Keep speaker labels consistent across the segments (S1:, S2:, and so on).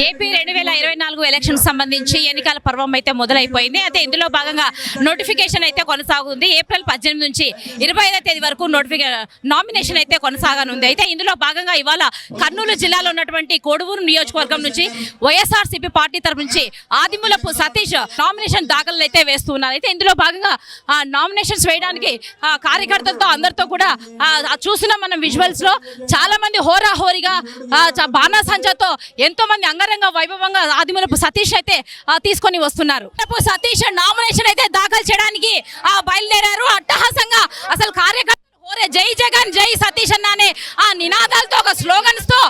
S1: AP రెండు వేల ఇరవై నాలుగు ఎలక్షన్ సంబంధించి ఎన్నికల పర్వం అయితే మొదలైపోయింది. అయితే ఇందులో భాగంగా నోటిఫికేషన్ అయితే కొనసాగుతుంది. ఏప్రిల్ పద్దెనిమిది నుంచి ఇరవై ఐదో తేదీ వరకు నోటిఫికే నామినేషన్ అయితే కొనసాగనుంది. అయితే ఇందులో భాగంగా ఇవాళ కర్నూలు జిల్లాలో ఉన్నటువంటి కోడువూరు నియోజకవర్గం నుంచి వైఎస్ఆర్సీపీ పార్టీ తరపు నుంచి ఆదిమూలపు సతీష్ నామినేషన్ దాఖలు అయితే వేస్తున్నారు. అయితే ఇందులో భాగంగా ఆ, నామినేషన్స్ వేయడానికి ఆ, కార్యకర్తలతో అందరితో కూడా చూసిన చూస్తున్నాం మనం విజువల్స్లో. చాలా మంది హోరాహోరీగా ఆ, బాణాసంచాతో ఎంతో మంది అంగ అంగరంగ వైభవంగా ఆదిమూలపు సతీష్ అయితే తీసుకొని వస్తున్నారు. సతీష్ నామినేషన్ అయితే దాఖలు చేయడానికి ఆ, బయలుదేరారు. అట్టహాసంగా అసలు కార్యకర్త ఓరే జై జగన్ జై సతీష్ అన్న అనే ఆ నినాదాలతో ఒక స్లోగన్స్తో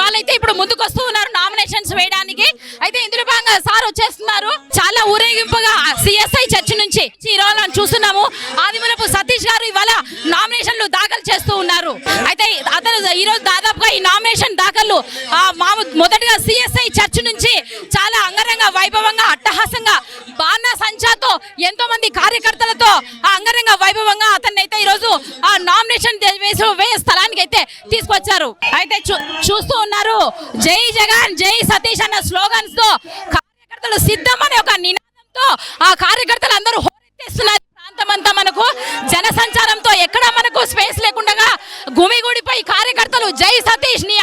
S1: వాళ్ళైతే ఇప్పుడు ముందుకు వస్తూ ఉన్నారు నామినేషన్స్ వేయడానికి. అయితే ఇందులో భాగంగా సార్ వచ్చేస్తున్నారు. చాలా ఊరేగింపుగా సిఎస్ఐ చర్చ్ నుంచి ఈ రోజు మనం చూస్తున్నాము. ఆదిమూలపు సతీష్ గారు ఇవాళ నామినేషన్లు దాఖలు చేస్తూ ఉన్నారు. అయితే అతను ఈ రోజు దాదాపుగా ఈ నామినేషన్ దాఖలు ఆ మాము మొదటగా సిఎస్ఐ చర్చ్ నుంచి చాలా అంగరంగ వైభవంగా ఎంతో మంది కార్యకర్తలతో ఆ అంగరంగ వైభవంగా అతన్ని అయితే ఈ రోజు ఆ నామినేషన్ వేసి వేసే స్థలానికి అయితే తీసుకొచ్చారు. అయితే చూ- చూస్తూ ఉన్నారు. జై జగన్ జై సతీష్ అన్న స్లోగన్స్తో కార్యకర్తలు సిద్ధం అనే ఒక నినాదంతో ఆ కార్యకర్తలు అందరూ హోరెత్తేస్తున్నారు ప్రాంతమంతా మనకు జన సంచారంతో ఎక్కడ మనకు స్పేస్ లేకుండా గుమిగూడిపై కార్యకర్తలు జై సతీష్ని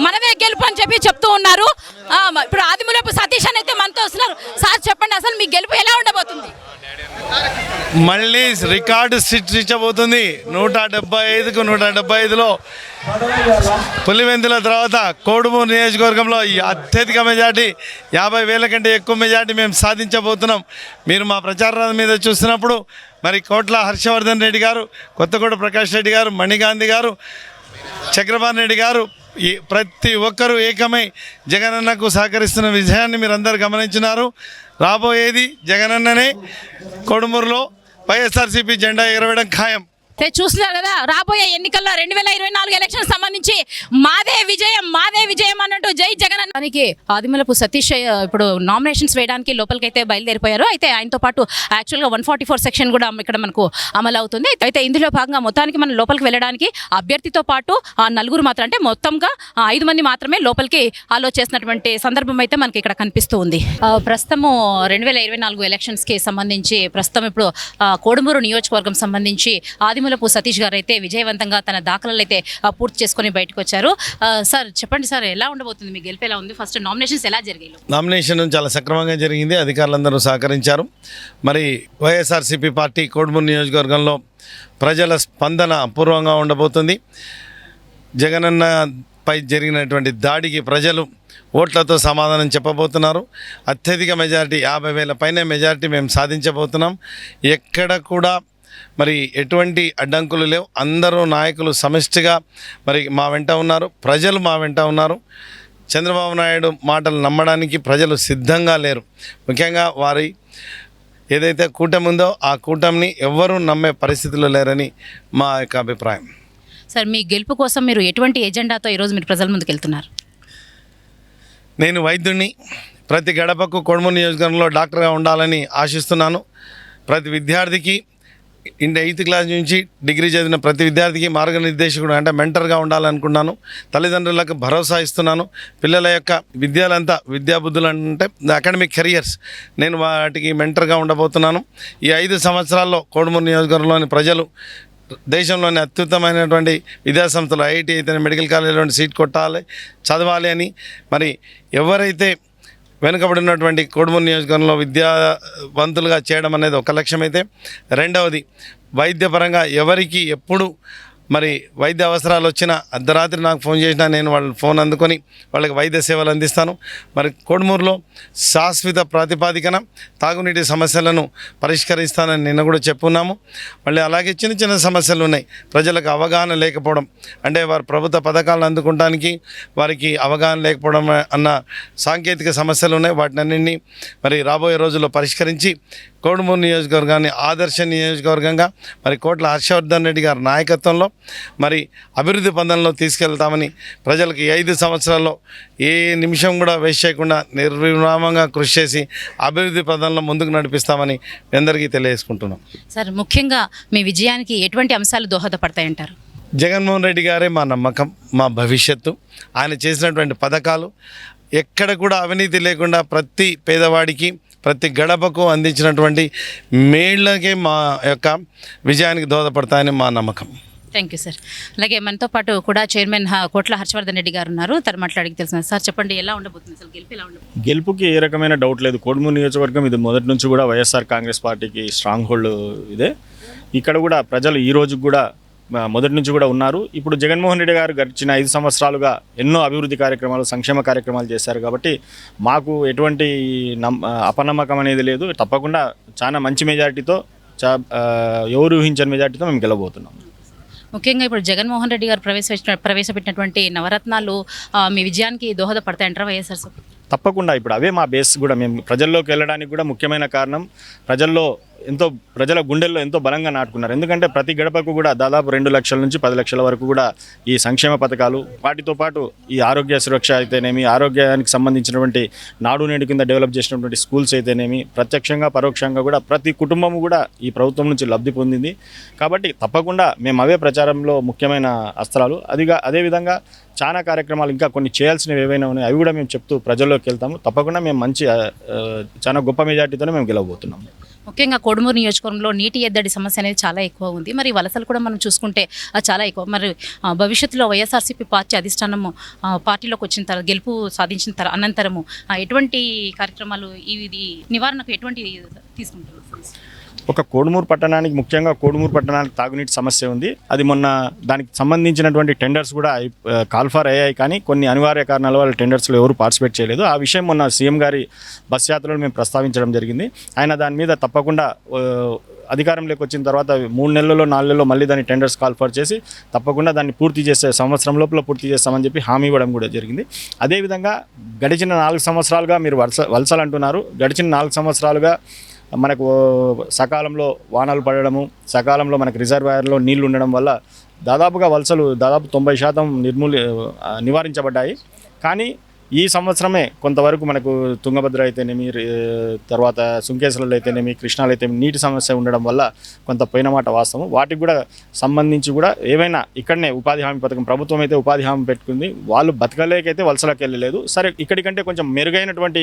S1: మనమే గెలుపు అని చెప్పి చెప్తూ ఉన్నారు. ఇప్పుడు ఆదిమూలపు సతీష్ అని అయితే మనతో వస్తున్నారు. సార్ చెప్పండి అసలు మీ గెలుపు ఎలా ఉండబోతుంది?
S2: మళ్ళీ రికార్డు సృష్టించబోతుంది. నూట డెబ్బై ఐదుకు నూట డెబ్బై ఐదులో పులివెందుల తర్వాత కోడుమూరు నియోజకవర్గంలో ఈ అత్యధిక మెజార్టీ యాభై వేల కంటే ఎక్కువ మెజార్టీ మేము సాధించబోతున్నాం. మీరు మా ప్రచారం మీద చూస్తున్నప్పుడు మరి కోట్ల హర్షవర్ధన్ రెడ్డి గారు కొత్తగూడ ప్రకాష్ రెడ్డి గారు మణిగాంధీ గారు చక్రపాణి రెడ్డి గారు ఈ ప్రతి ఒక్కరూ ఏకమై జగనన్నకు సహకరిస్తున్న విజయాన్ని మీరందరూ గమనించినారు. రాబోయేది జగనన్ననే. కొడుమూరులో వైఎస్ఆర్సీపీ జెండా ఎగరవేయడం ఖాయం.
S1: చూస్తున్నారు కదా రాబోయే ఎన్నికల్లో రెండు వేల ఇరవై నాలుగు ఎలక్షన్ సంబంధించి మాదే విజయం మాదే విజయం అన్నట్టు జై జగన్ దానికి ఆదిమలపు సతీష్ ఇప్పుడు నామినేషన్స్ వేయడానికి లోపలికైతే బయలుదేరిపోయారు. అయితే ఆయనతో పాటు యాక్చువల్గా వన్ ఫార్టీ ఫోర్ సెక్షన్ కూడా ఇక్కడ మనకు అమలు అవుతుంది. అయితే ఇందులో భాగంగా మొత్తానికి మనం లోపలికి వెళ్ళడానికి అభ్యర్థితో పాటు ఆ నలుగురు మాత్రం అంటే మొత్తంగా ఐదు మంది మాత్రమే లోపలికి ఆలో చేసినటువంటి సందర్భం అయితే మనకి ఇక్కడ కనిపిస్తూ ఉంది. ప్రస్తుతము రెండు వేల ఇరవై నాలుగు ఎలక్షన్స్కి సంబంధించి ప్రస్తుతం ఇప్పుడు కోడుమూరు నియోజకవర్గం సంబంధించి ఆదిమల ఆదిమూలపు సతీష్ గారు అయితే విజయవంతంగా తన దాఖలాలు అయితే ఆ, పూర్తి చేసుకొని బయటకు వచ్చారు. సార్ చెప్పండి సార్ ఎలా ఉండబోతుంది? మీ గెలుపు ఎలా ఉంది? ఫస్ట్ నామినేషన్స్ ఎలా జరిగాయి?
S2: నామినేషన్ చాలా సక్రమంగా జరిగింది. అధికారులందరూ సహకరించారు. మరి వైఎస్ఆర్సీపీ పార్టీ కోడుమూరు నియోజకవర్గంలో ప్రజల స్పందన అపూర్వంగా ఉండబోతుంది. జగనన్న పై జరిగినటువంటి దాడికి ప్రజలు ఓట్లతో సమాధానం చెప్పబోతున్నారు. అత్యధిక మెజారిటీ యాభై వేల పైన మెజారిటీ మేము సాధించబోతున్నాం. ఎక్కడ కూడా మరి ఎటువంటి అడ్డంకులు లేవు. అందరూ నాయకులు సమిష్టిగా మరి మా వెంట ఉన్నారు. ప్రజలు మా వెంట ఉన్నారు. చంద్రబాబు నాయుడు మాటలు నమ్మడానికి ప్రజలు సిద్ధంగా లేరు. ముఖ్యంగా వారి ఏదైతే కూటమి ఉందో ఆ కూటమిని ఎవ్వరూ నమ్మే పరిస్థితిలో లేరని మా యొక్క అభిప్రాయం.
S1: సార్ మీ గెలుపు కోసం మీరు ఎటువంటి ఎజెండాతో ఈరోజు మీరు ప్రజల ముందుకు వెళ్తున్నారు?
S2: నేను వైద్యుడిని ప్రతి గడపకు కొడుము నియోజకవర్గంలో డాక్టర్గా ఉండాలని ఆశిస్తున్నాను. ప్రతి విద్యార్థికి ఇంటి ఎయిత్ క్లాస్ నుంచి డిగ్రీ చదివిన ప్రతి విద్యార్థికి మార్గనిర్దేశకుడు అంటే మెంటర్గా ఉండాలనుకున్నాను. తల్లిదండ్రులకు భరోసా ఇస్తున్నాను. పిల్లల యొక్క విద్యలంతా విద్యాబుద్ధులు అంటే అకాడమిక్ కెరియర్స్ నేను వాటికి మెంటర్గా ఉండబోతున్నాను. ఈ ఐదు సంవత్సరాల్లో కోడుమూరు నియోజకవర్గంలోని ప్రజలు దేశంలోని అత్యుత్తమైనటువంటి విద్యాసంస్థలు ఐఐటి అయితే మెడికల్ కాలేజీలో సీట్ కొట్టాలి చదవాలి అని. మరి ఎవరైతే వెనుకబడినటువంటి కోడుమూరు నియోజకవర్గంలో విద్యావంతులుగా చేయడం అనేది ఒక లక్ష్యం అయితే రెండవది వైద్యపరంగా ఎవరికి ఎప్పుడు మరి వైద్య అవసరాలు వచ్చిన అర్ధరాత్రి నాకు ఫోన్ చేసినా నేను వాళ్ళ ఫోన్ అందుకొని వాళ్ళకి వైద్య సేవలు అందిస్తాను. మరి కోడుమూరులో శాశ్వత ప్రాతిపాదికన తాగునీటి సమస్యలను పరిష్కరిస్తానని నిన్న కూడా చెప్పున్నాము. మళ్ళీ అలాగే చిన్న చిన్న సమస్యలు ఉన్నాయి. ప్రజలకు అవగాహన లేకపోవడం అంటే వారు ప్రభుత్వ పథకాలను అందుకోవడానికి వారికి అవగాహన లేకపోవడం అన్న సాంకేతిక సమస్యలు ఉన్నాయి. వాటినన్నింటినీ మరి రాబోయే రోజుల్లో పరిష్కరించి కోడుమూరు నియోజకవర్గాన్ని ఆదర్శ నియోజకవర్గంగా మరి కోట్ల హర్షవర్ధన్ రెడ్డి గారి నాయకత్వంలో మరి అభివృద్ధి పందంలో తీసుకెళ్తామని ప్రజలకు ఐదు సంవత్సరాల్లో ఏ నిమిషం కూడా వేస్ట్ చేయకుండా నిర్విరామంగా కృషి చేసి అభివృద్ధి పదంలో ముందుకు నడిపిస్తామని మీ అందరికీ తెలియజేసుకుంటున్నాం.
S1: సార్ ముఖ్యంగా మీ విజయానికి ఎటువంటి అంశాలు దోహదపడతాయంటారు?
S2: జగన్మోహన్ రెడ్డి గారే మా నమ్మకం మా భవిష్యత్తు. ఆయన చేసినటువంటి పథకాలు ఎక్కడ కూడా అవినీతి లేకుండా ప్రతి పేదవాడికి ప్రతి గడపకు అందించినటువంటి మేళ్ళకే మా యొక్క విజయానికి దోహదపడతాయని మా నమ్మకం.
S1: Thank you sir. అలాగే మనతో పాటు కూడా చైర్మన్ కోట్ల హర్షవర్ధన్ రెడ్డి గారు ఉన్నారు. తను మాట్లాడికి తెలిసిన సార్ చెప్పండి ఎలా ఉండబోతుంది అసలు గెలుపు ఎలా ఉండబోతుంది?
S3: గెలుపుకి ఏ రకమైన డౌట్ లేదు. కోడుమూరు నియోజకవర్గం ఇది మొదటి నుంచి కూడా వైఎస్ఆర్ కాంగ్రెస్ పార్టీకి స్ట్రాంగ్ హోల్డ్ ఇదే. ఇక్కడ కూడా ప్రజలు ఈ రోజు కూడా మొదటి నుంచి కూడా ఉన్నారు. ఇప్పుడు జగన్మోహన్ రెడ్డి గారు గడిచిన ఐదు సంవత్సరాలుగా ఎన్నో అభివృద్ధి కార్యక్రమాలు సంక్షేమ కార్యక్రమాలు చేశారు కాబట్టి మాకు ఎటువంటి నమ్ అపనమ్మకం అనేది లేదు. తప్పకుండా చాలా మంచి మెజారిటీతో చా ఎవరు ఊహించని మెజారిటీతో మేము గెలబోతున్నాం
S1: ముఖ్యంగా ఇప్పుడు జగన్మోహన్ రెడ్డి గారు ప్రవేశపెట్టిన ప్రవేశపెట్టినటువంటి నవరత్నాలు మీ విజయానికి దోహదపడతాయంటారా వైఎస్ఆర్ సార్?
S3: తప్పకుండా. ఇప్పుడు అవే మా బేస్ కూడా మేము ప్రజల్లోకి వెళ్ళడానికి కూడా ముఖ్యమైన కారణం. ప్రజల్లో ఎంతో ప్రజల గుండెల్లో ఎంతో బలంగా నాటుకున్నారు. ఎందుకంటే ప్రతి గడపకు కూడా దాదాపు రెండు లక్షల నుంచి పది లక్షల వరకు కూడా ఈ సంక్షేమ పథకాలు వాటితో పాటు ఈ ఆరోగ్య సురక్ష అయితేనేమి ఆరోగ్యానికి సంబంధించినటువంటి నాడు నేడు కింద డెవలప్ చేసినటువంటి స్కూల్స్ అయితేనేమి ప్రత్యక్షంగా పరోక్షంగా కూడా ప్రతి కుటుంబం కూడా ఈ ప్రభుత్వం నుంచి లబ్ధి పొందింది. కాబట్టి తప్పకుండా మేము అవే ప్రచారంలో ముఖ్యమైన అస్త్రాలు. అదిగా అదేవిధంగా చాలా కార్యక్రమాలు ఇంకా కొన్ని చేయాల్సినవి ఏవైనా ఉన్నాయి అవి కూడా మేము చెప్తూ ప్రజల్లోకి వెళ్తాము. తప్పకుండా మేము మంచి చాలా గొప్ప మెజార్టీతోనే మేము గెలవబోతున్నాము.
S1: ముఖ్యంగా కోడుమూరు నియోజకవర్గంలో నీటి ఎద్దడి సమస్య అనేది చాలా ఎక్కువ ఉంది. మరి వలసలు కూడా మనం చూసుకుంటే అది చాలా ఎక్కువ. మరి భవిష్యత్తులో వైఎస్ఆర్సీపీ పార్టీ అధిష్టానము పార్టీలోకి వచ్చిన తర్వాత గెలుపు సాధించిన తర్వాత అనంతరము ఎటువంటి కార్యక్రమాలు ఇది నివారణకు ఎటువంటి తీసుకుంటారు?
S3: ఒక కోడుమూరు పట్టణానికి ముఖ్యంగా కోడుమూరు పట్టణానికి తాగునీటి సమస్య ఉంది. అది మొన్న దానికి సంబంధించినటువంటి టెండర్స్ కూడా కాల్ఫార్ కాల్ఫర్ అయ్యాయి కానీ కొన్ని అనివార్య కారణాల వల్ల టెండర్స్లో ఎవరు పార్టిసిపేట్ చేయలేదు. ఆ విషయం మొన్న సీఎం గారి బస్ యాత్రలో మేము ప్రస్తావించడం జరిగింది. ఆయన దాని మీద తప్పకుండా అధికారంలోకి వచ్చిన తర్వాత మూడు నెలల్లో నాలుగు నెలల్లో మళ్ళీ దాన్ని టెండర్స్ కాల్ఫర్ చేసి తప్పకుండా దాన్ని పూర్తి చేసే సంవత్సరం లోపల పూర్తి చేస్తామని చెప్పి హామీ ఇవ్వడం కూడా జరిగింది. అదేవిధంగా గడిచిన నాలుగు సంవత్సరాలుగా మీరు వలస వలసలు అంటున్నారు. గడిచిన నాలుగు సంవత్సరాలుగా మనకు సకాలంలో వానలు పడడము సకాలంలో మనకు రిజర్వాయర్లో నీళ్ళు ఉండడం వల్ల దాదాపుగా వలసలు దాదాపు తొంభై శాతం నిర్మూలి నివారించబడ్డాయి. కానీ ఈ సంవత్సరమే కొంతవరకు మనకు తుంగభద్ర అయితేనేమి తర్వాత సుంకేశ్వరులు అయితేనేమి కృష్ణాలు అయితే నీటి సమస్య ఉండడం వల్ల కొంత పోయిన మాట వాస్తవం. వాటికి కూడా సంబంధించి కూడా ఏవైనా ఇక్కడనే ఉపాధి హామీ పథకం ప్రభుత్వం అయితే ఉపాధి హామీ పెట్టుకుంది. వాళ్ళు బతకలేకైతే వలసలకు వెళ్ళలేదు. సరే ఇక్కడికంటే కొంచెం మెరుగైనటువంటి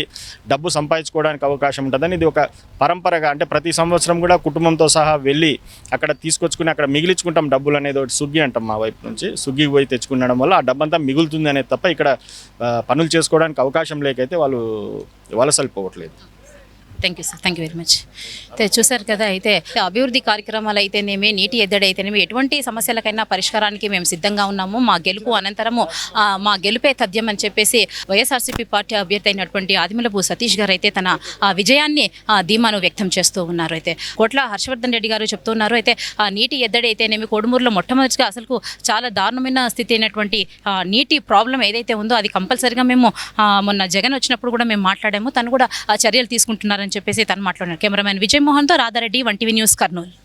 S3: డబ్బు సంపాదించుకోవడానికి అవకాశం ఉంటుందని ఇది ఒక పరంపరగా అంటే ప్రతి సంవత్సరం కూడా కుటుంబంతో సహా వెళ్ళి అక్కడ తీసుకొచ్చుకుని అక్కడ మిగిలించుకుంటాం డబ్బులు అనేది ఒకటి సుగ్గి అంటాం మా వైపు నుంచి. సుగ్గి పోయి తెచ్చుకునడం వల్ల ఆ డబ్బంతా మిగులుతుంది అనేది తప్ప ఇక్కడ పనులు చేసుకోవడానికి అవకాశం లేకైతే వాళ్ళు వలసలు పోవట్లేదు.
S1: Thank you sir thank you very much అయితే చూశారు కదా అయితే అభివృద్ధి కార్యక్రమాలు అయితేనేమి నీటి ఎద్దడి అయితేనేమి ఎటువంటి సమస్యలకైనా పరిష్కారానికి మేము సిద్ధంగా ఉన్నాము. మా గెలుపు అనంతరము మా గెలుపే తథ్యం అని చెప్పేసి వైఎస్ఆర్సీపీ పార్టీ అభ్యర్థి అయినటువంటి ఆదిమలపు సతీష్ గారు అయితే తన ఆ, విజయాన్ని ఆ, ధీమాను వ్యక్తం చేస్తూ ఉన్నారు. అయితే కోట్ల హర్షవర్ధన్ రెడ్డి గారు చెప్తున్నారు అయితే ఆ నీటి ఎద్దడి అయితేనేమి కోడుమూరులో మొట్టమొదటిగా అసలు చాలా దారుణమైన స్థితి అయినటువంటి నీటి ప్రాబ్లం ఏదైతే ఉందో అది కంపల్సరిగా మేము మొన్న జగన్ వచ్చినప్పుడు కూడా మేము మాట్లాడాము. తను కూడా ఆ చర్యలు తీసుకుంటున్నారని అని చెప్పేసి తను మాట్లాడినారు కెమెరామెన్ విజయ్ మోహన్తో రాధారెడ్డి వంటివి న్యూస్ కర్నూలు.